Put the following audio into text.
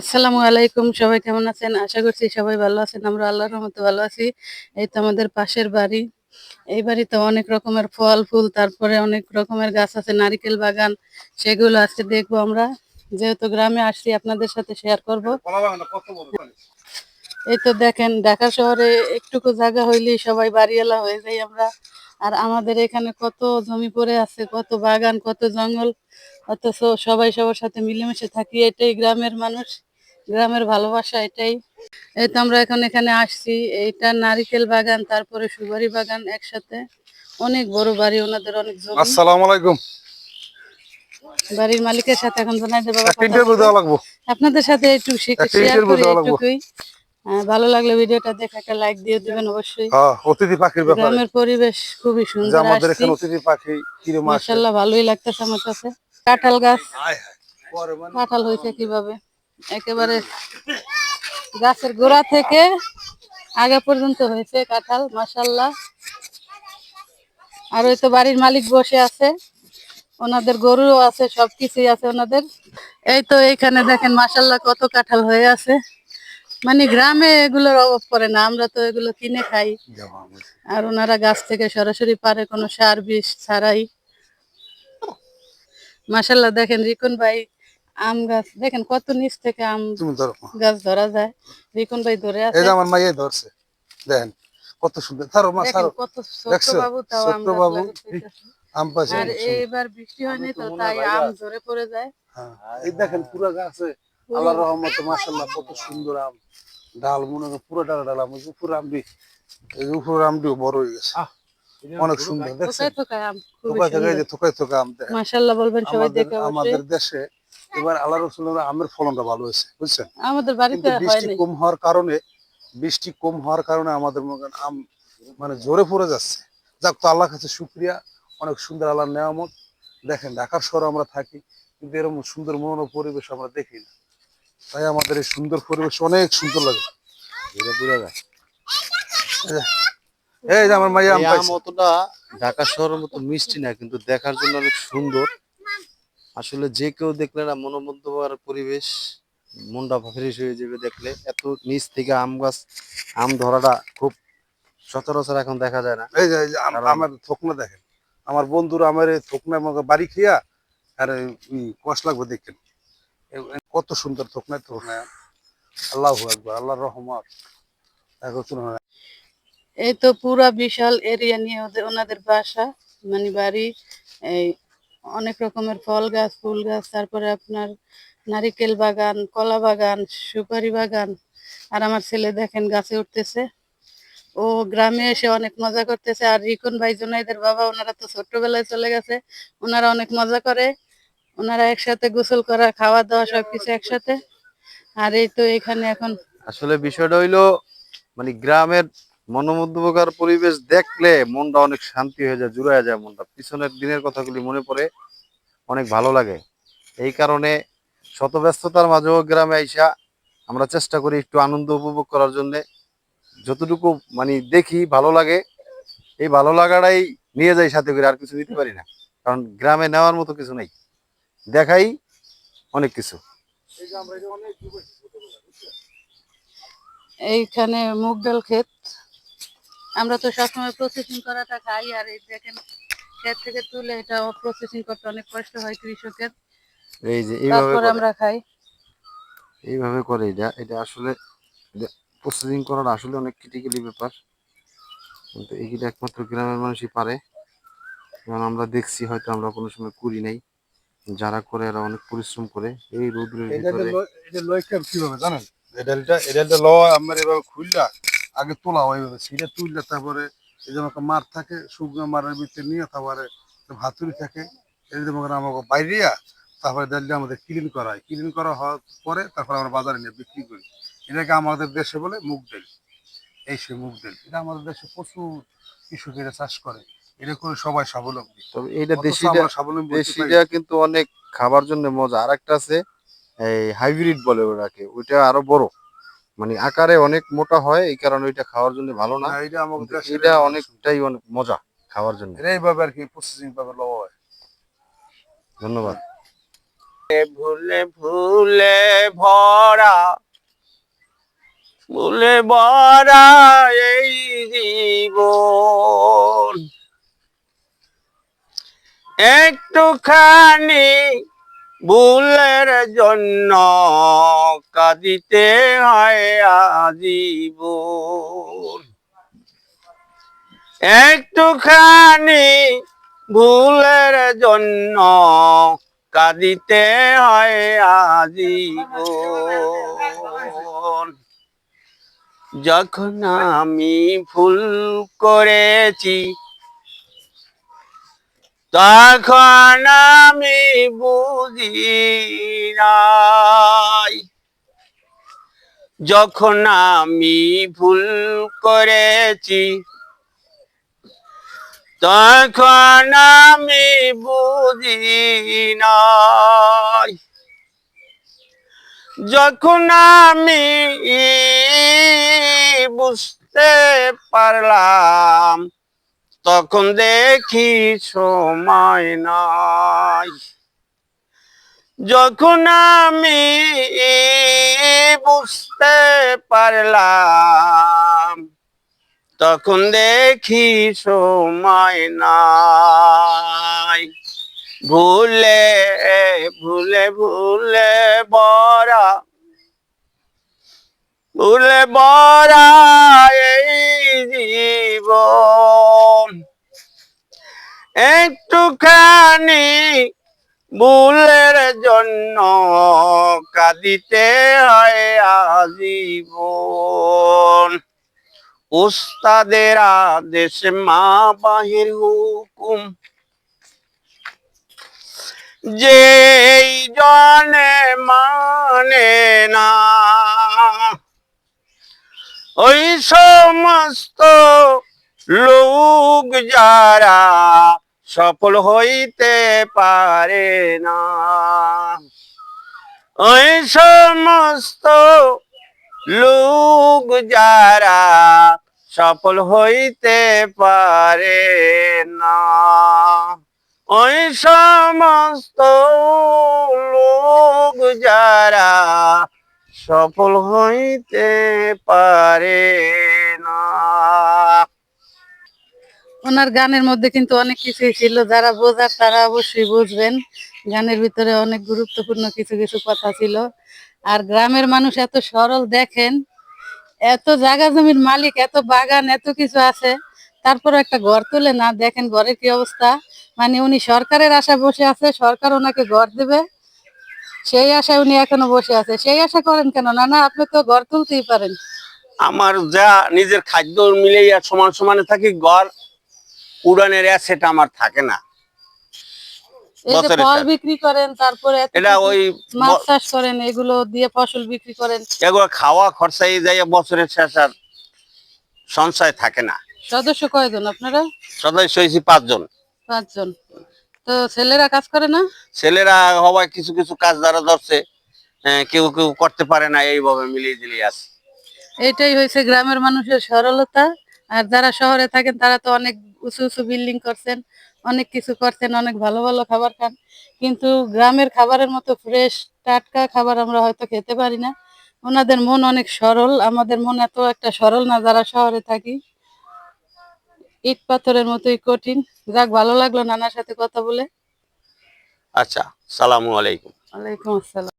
আসসালামু আলাইকুম, সবাই কেমন আছেন? আশা করছি সবাই ভালো আছেন, আমরা আল্লাহর রহমতে ভালো আছি। এই তো আমাদের পাশের বাড়ি। এই বাড়িতে অনেক রকমের ফল, ফুল, তারপরে অনেক রকমের গাছ আছে, নারিকেল বাগান, সেগুলো আজকে দেখব আমরা। যেহেতু গ্রামে আসছি, আপনাদের সাথে শেয়ার করব। এই তো দেখেন, ঢাকা শহরে একটুকু জায়গা হইলেই সবাই বাড়িওয়ালা হয়ে যাই আমরা। আর আমাদের এখানে কত জমি পড়ে আছে, কত বাগান, কত জঙ্গল, অথচ সবাই সবার সাথে মিলেমিশে থাকি, এটাই গ্রামের মানুষ। গ্রামের ভালোবাসা এটাই। এই তো আমরা এখন এখানে আসছি। এইটা নারিকেল বাগান তারপরে সুপারি বাগান একসাথে। অনেক বড় বাড়ি ওনাদের অনেক আসসালামু আলাইকুম। বাড়ির মালিকের সাথে এখন জানাই দেবো আপনাদের সাথে একটু একটা শেয়ার করি একটুকুই। আহ, ভালো লাগলে ভিডিওটা দেখে একটা লাইক দিয়ে দিবেন অবশ্যই। হ্যাঁ অতিথি পাখির ব্যাপারে। গ্রামের পরিবেশ খুবই সুন্দর। আমাদের এখানে অতিথি পাখি কিরম আসে। মাশাল্লাহ ভালোই লাগতেছে আমার কাছে কাঁঠাল গাছ। হায়। কাঁঠাল হয়েছে কীভাবে? একেবারে গাছের গোড়া থেকে আগে পর্যন্ত হয়েছে কাঁঠাল মাশাল্লাহ আর ওই তো বাড়ির মালিক বসে আছে। ওনাদের গরুও আছে, সবকিছুই আছে ওনাদের। এই তো এইখানে দেখেন মাশাল্লাহ কত কাঁঠাল হয়ে আছে। মানে গ্রামে এগুলোর অভাব পড়ে না, আমরা তো এগুলো কিনে খাই। আর ওনারা গাছ থেকে সরাসরি পারে, কোনো সার বিষ ছাড়াই। মাশাল্লাহ দেখেন রিকুন ভাই আম গাছ দেখেন কত নিচ থেকে আম ধরো। গাছ ধরা যায়। রিকুন ভাই ধরে আছে। আমার মাইয়ে ধরছে। দেখেন কত সুন্দর। ছাড়ো মা দেখেন কত বাবু তাও আম বাবু। আম পাশে আর এইবার বৃষ্টি হয়নি তো তাই আম ঝরে পড়ে যায়। হ্যাঁ। এই দেখেন পুরো গাছে। আল্লাহ রহমত মাশাল্লাহ কত সুন্দর আম। ডাল মনে হয় পুরো ডাল ডাল আম। উপরে এই উপরে আমটিও বড় হয়ে গেছে। অনেক সুন্দর দেখছেন? থোকায় থোকায় আম এই থোকায় আম দেখেন। মাশাল্লাহ বলবেন সবাই দেখে আমাদের দেশে এবার আল্লাহ রসুলের আমের ফলনটা ভালো হয়েছে বুঝছেন? আমাদের বাড়িতে বৃষ্টি কম হওয়ার কারণে বৃষ্টি কম হওয়ার কারণে আমাদের মনে আম মানে জোরে পড়ে যাচ্ছে। যাক তো আল্লাহ কাছে শুক্রিয়া অনেক সুন্দর আল্লাহর নেয়ামত। দেখেন ঢাকার শহরে আমরা থাকি কিন্তু এরকম সুন্দর মনোরম পরিবেশ আমরা দেখি না। তাই আমাদের এই সুন্দর পরিবেশ অনেক সুন্দর লাগে। এটা এই যে- আমার মাইয়া আম পাইছে। অতটা ঢাকা শহরের মতো মিষ্টি না কিন্তু দেখার জন্য অনেক সুন্দর। আসলে যে কেউ দেখলে না মনোমুগ্ধকর পরিবেশ মনটা ফ্রেশ হয়ে যাবে দেখলে। এত নিচ থেকে আম গাছ আম ধরাটা খুব সচরাচর এখন দেখা যায় না। এই যে এই যে আম- আমার থোকনা দেখেন। আমার বন্ধুরা আমার এই থোকনা আমাকে বাড়ি খেয়া আর কষ লাগবে দেখেন। এ- এ কত সুন্দর থোকনা থোকনা আল্লাহ একবার আল্লাহর রহমত। এই তো পুরা বিশাল এরিয়া নিয়ে ওদের ওনাদের বাসা মানে বাড়ি এই অনেক রকমের ফল গাছ, ফুল গাছ, তারপরে আপনার নারিকেল বাগান, কলা বাগান, সুপারি বাগান। আর আমার ছেলে দেখেন গাছে উঠতেছে। ও গ্রামে এসে অনেক মজা করতেছে। আর রিকন ভাই জোনাইদের বাবা, ওনারা তো ছোট্টবেলায় চলে গেছে। ওনারা অনেক মজা করে। ওনারা একসাথে গোসল করা খাওয়া দাওয়া সবকিছু একসাথে। আর এই তো এখানে এখন আসলে বিষয়টা হইল মানে গ্রামের মনোমুগ্ধকর পরিবেশ দেখলে মনটা অনেক শান্তি হয়ে যায় জুড়ায় যায় মনটা। পিছনের দিনের কথাগুলি মনে পড়ে, অনেক ভালো লাগে। এই কারণে শত ব্যস্ততার মাঝেও গ্রামে আইসা আমরা চেষ্টা করি একটু আনন্দ উপভোগ করার জন্য। যতটুকু মানে দেখি ভালো লাগে, এই ভালো লাগাটাই নিয়ে যাই সাথে করে, আর কিছু নিতে পারি না। কারণ গ্রামে নেওয়ার মতো কিছু নেই। দেখাই অনেক কিছু। এইখানে মুগ ডাল ক্ষেত। আমরা তো সবসময় প্রসেসিং করাটা খাই আর এই দেখেন ক্ষেত থেকে তুলে এটা প্রসেসিং করতে অনেক কষ্ট হয় কৃষকের। এই যে এইভাবে আমরা খাই। এইভাবে করে এটা। এটা আসলে প্রসেসিং করাটা আসলে অনেক ক্রিটিক্যালি ব্যাপার। কিন্তু এইটা একমাত্র গ্রামের মানুষই পারে। কারণ আমরা দেখছি হয়তো আমরা কোনো সময় করি নাই। যারা করে এরা অনেক পরিশ্রম করে। এই রোদ্রের এটা ভিতরে এটা লয়কে কীভাবে জানেন? এই ডালটা এই ডালটা লয় আমার এভাবে খুললা আগে তোলা হয় এভাবে সেটা তুললে তারপরে এই যেমন মার থাকে শুকনো মারের ভিতরে নিয়ে তারপরে ভাতুরি থাকে এই যেমন আমাকে বাইরিয়া তারপরে ডালটা আমাদের ক্লিন করা হয়। ক্লিন করা হওয়ার পরে তারপরে আমরা বাজারে নিয়ে বিক্রি করি। এটাকে আমাদের দেশে বলে মুগ ডাল। এই সে মুগ ডাল। এটা আমাদের দেশে প্রচুর কৃষকেরা চাষ করে। এটা করে সবাই স্বাবলম্বী। তবে অথচ দেশিটা স্বাবলম্বী দেশিটা কিন্তু অনেক খাবার জন্য মজা। আর একটা আছে এই হাইব্রিড বলে ওটাকে। ওইটা আরও বড়। মানে আকারে অনেক মোটা হয় এই কারণে ওইটা খাওয়ার জন্য ভালো না। এটা অনেকটাই অনেক মজা খাওয়ার জন্য। এইভাবে আর কি প্রসেসিং ভাবে লওয়া হয়। ধন্যবাদ। ভুলে ভুলে ভরা ভুলে ভরা এই জীবন। একটুখানি ভুলের জন্য কাঁদিতে হয় আজীবন। একটুখানি ভুলের জন্য কাঁদিতে হয় আজীবন। যখন আমি ভুল করেছি তখন আমি বুঝি নাই যখন আমি ভুল করেছি, তখন আমি বুঝি নাই যখন আমি বুঝতে পারলাম তখন দেখি সময় নাই। যখন আমি বুঝতে পারলাম, তখন দেখি সময় নাই। ভুলে ভুলে ভুলে বরা ভুলে বরা এই জীবন। একটুখানি ভুলের জন্য কাঁদিতে হয় আজীবন। উস্তাদের আদেশ মা বাহির হুকুম। যে জনে মানে না ওই সমস্ত লোক যারা সফল হইতে পারে না। ওই সমস্ত লোক যারা সফল হইতে পারে না। ওই সমস্ত লোক যারা সফল হইতে পারে না। ওনার গানের মধ্যে কিন্তু অনেক কিছুই ছিল, যারা বোঝার তারা অবশ্যই বুঝবেন। গানের ভিতরে অনেক গুরুত্বপূর্ণ কিছু কিছু কথা ছিল। আর গ্রামের মানুষ এত সরল দেখেন, এত জায়গা জমির মালিক, এত বাগান, এত কিছু আছে তারপর একটা ঘর তুলে না দেখেন ঘরের কি অবস্থা? মানে উনি সরকারের আশা বসে আছে, সরকার ওনাকে ঘর দেবে। সেই আশায় উনি এখনও বসে আছে। সেই আশা করেন কেন? না না আপনি তো ঘর তুলতেই পারেন। আমার যা নিজের খাদ্য মিলেই আর সমান সমানে থাকি ঘর উড়ানের অ্যাসেট আমার থাকে না। এই যে বছরে ফল বিক্রি করেন তারপরে এটা ওই মাছ চাষ করেন এগুলো দিয়ে ফসল বিক্রি করেন। এগুলো খাওয়া খরচাই যাই বছরের শেষ আর সঞ্চয় থাকে না। সদস্য কয়জন আপনারা? সদস্য হয়েছি পাঁচজন। পাঁচজন। তো ছেলেরা কাজ করে না? ছেলেরা সবাই কিছু কিছু কাজ দ্বারা ধরছে। হ্যাঁ, কেউ কেউ করতে পারে না এইভাবে মিলিয়ে দিলিয়ে আছে। এটাই হয়েছে গ্রামের মানুষের সরলতা। আর যারা শহরে থাকেন তারা তো অনেক উঁচু উঁচু বিল্ডিং করছেন অনেক কিছু করছেন অনেক ভালো ভালো খাবার খান। কিন্তু গ্রামের খাবারের মতো ফ্রেশ টাটকা খাবার আমরা হয়তো খেতে পারি না। ওনাদের মন অনেক সরল আমাদের মন এত একটা সরল না যারা শহরে থাকি। ইট পাথরের মতোই কঠিন। যাক ভালো লাগল নানার সাথে কথা বলে। আচ্ছা সালামু আলাইকুম। আলাইকুম আসসালাম।